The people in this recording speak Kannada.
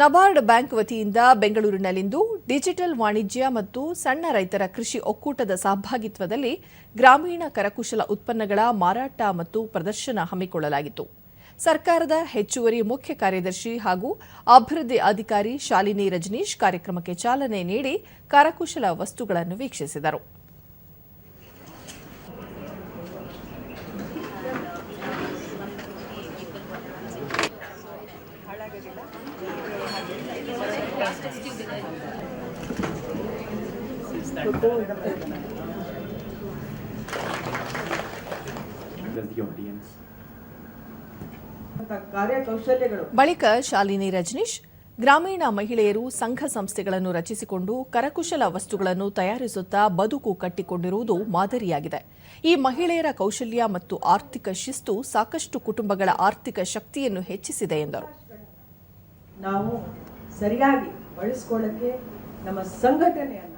ನಬಾರ್ಡ್ ಬ್ಯಾಂಕ್ ವತಿಯಿಂದ ಬೆಂಗಳೂರಿನಲ್ಲಿಂದು ಡಿಜಿಟಲ್ ವಾಣಿಜ್ಯ ಮತ್ತು ಸಣ್ಣ ರೈತರ ಕೃಷಿ ಒಕ್ಕೂಟದ ಸಹಭಾಗಿತ್ವದಲ್ಲಿ ಗ್ರಾಮೀಣ ಕರಕುಶಲ ಉತ್ಪನ್ನಗಳ ಮಾರಾಟ ಮತ್ತು ಪ್ರದರ್ಶನ ಹಮ್ಮಿಕೊಳ್ಳಲಾಗಿತ್ತು. ಸರ್ಕಾರದ ಹೆಚ್ಚುವರಿ ಮುಖ್ಯ ಕಾರ್ಯದರ್ಶಿ ಹಾಗೂ ಅಭಿವೃದ್ಧಿ ಅಧಿಕಾರಿ ಶಾಲಿನಿ ರಜನೀಶ್ ಕಾರ್ಯಕ್ರಮಕ್ಕೆ ಚಾಲನೆ ನೀಡಿ ಕರಕುಶಲ ವಸ್ತುಗಳನ್ನು ವೀಕ್ಷಿಸಿದರು. ಬಳಿಕ ಶಾಲಿನಿ ರಜನೀಶ್ ಗ್ರಾಮೀಣ ಮಹಿಳೆಯರು ಸಂಘ ಸಂಸ್ಥೆಗಳನ್ನು ರಚಿಸಿಕೊಂಡು ಕರಕುಶಲ ವಸ್ತುಗಳನ್ನು ತಯಾರಿಸುತ್ತಾ ಬದುಕು ಕಟ್ಟಿಕೊಂಡಿರುವುದು ಮಾದರಿಯಾಗಿದೆ. ಈ ಮಹಿಳೆಯರ ಕೌಶಲ್ಯ ಮತ್ತು ಆರ್ಥಿಕ ಶಿಸ್ತು ಸಾಕಷ್ಟು ಕುಟುಂಬಗಳ ಆರ್ಥಿಕ ಶಕ್ತಿಯನ್ನು ಹೆಚ್ಚಿಸಿದೆ ಎಂದರು. ಸರಿಯಾಗಿ ಬಳಸ್ಕೊಳ್ಳೋಕ್ಕೆ ನಮ್ಮ ಸಂಘಟನೆಯನ್ನ